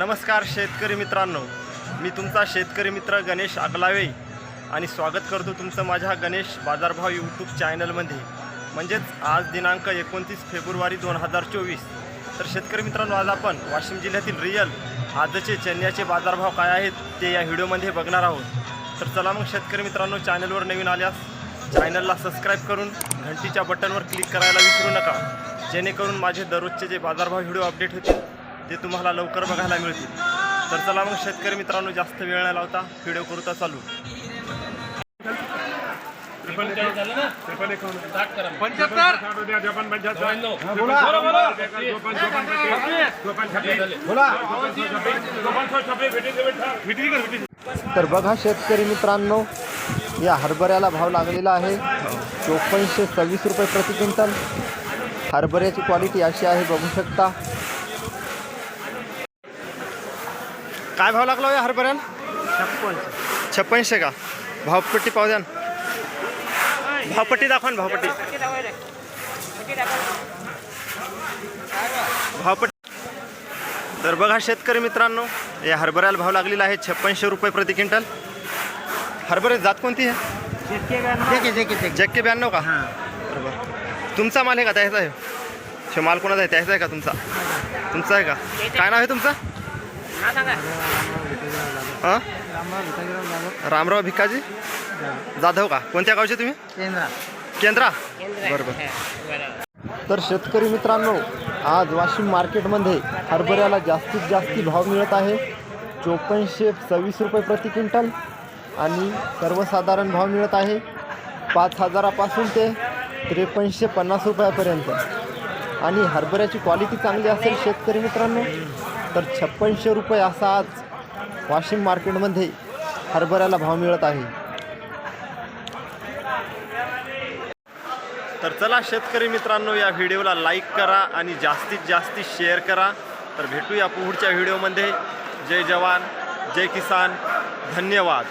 नमस्कार शेतकरी मित्रांनो. मी तुमचा शेतकरी मित्र गणेश आगलावे आणि स्वागत करतो तुमचं माझ्या गणेश बाजारभाव यूट्यूब चॅनलमध्ये. म्हणजेच आज दिनांक एकोणतीस फेब्रुवारी दोन हजार चोवीस. तर शेतकरी मित्रांनो आज आपण वाशिम जिल्ह्यातील रिअल आजचे चण्याचे बाजारभाव काय आहेत ते या व्हिडिओमध्ये बघणार आहोत. तर चला मग शेतकरी मित्रांनो चॅनलवर नवीन आल्यास चॅनलला सबस्क्राईब करून घंटीच्या बटनवर क्लिक करायला विसरू नका. जेणेकरून माझे दररोजचे जे बाजारभाव व्हिडिओ अपडेट होतील ते तुम्हाला लवकर बघायला मिळतील. तर चला मग शेतकरी मित्रांनो जास्त वेळ नाही लावता. व्हिडिओ करूता चालू. तर बघा शेतकरी मित्रांनो या हरभऱ्याला भाव लागलेला आहे. चोपन्नशे सव्वीस रुपये प्रति क्विंटल. हरभऱ्याची क्वालिटी अशी आहे बघू शकता. काय भाव लागला हो या हरभऱ्याला? छप्पनशे. का? भावपट्टी पाहू द्या. भावपट्टी दाखवा ना भावपट्टी. भावपट्टी. तर बघा शेतकरी मित्रांनो या हरभऱ्याला भाव लागलेला आहे छप्पनशे रुपये प्रति क्विंटल. हरभरे जात कोणती आहे? जक्के ब्याण्णव का? बरोबर तुमचा माल आहे का? त्याचा आहे. माल कोणाचा आहे? त्याचा आहे का तुमचा? तुमचा आहे का? काय नाव आहे तुमचं? हां? रामराव भिकाजी? जाधव का? कोणत्या गावचे तुम्ही? केंद्रा. बरोबर तर शेतकरी मित्रांनो आज वाशिम मार्केटमध्ये हरभऱ्याला जास्तीत जास्ती भाव मिळत आहे. चोपन्नशे सव्वीस रुपये प्रति क्विंटल आणि सर्वसाधारण भाव मिळत आहे. पाच हजारापासून ते त्रेपन्नशे पन्नास रुपयापर्यंत. आणि हरभऱ्याची क्वालिटी चांगली असेल शेतकरी मित्रांनो तर छप्पनशे रुपये असा आज वाशिम मार्केटमध्ये हरभऱ्याला भाव मिळत आहे. तर चला शेतकरी मित्रांनो या व्हिडिओला लाईक करा आणि जास्तीत जास्त शेअर करा. तर भेटूया पुढच्या व्हिडिओमध्ये. जय जवान जय किसान. धन्यवाद.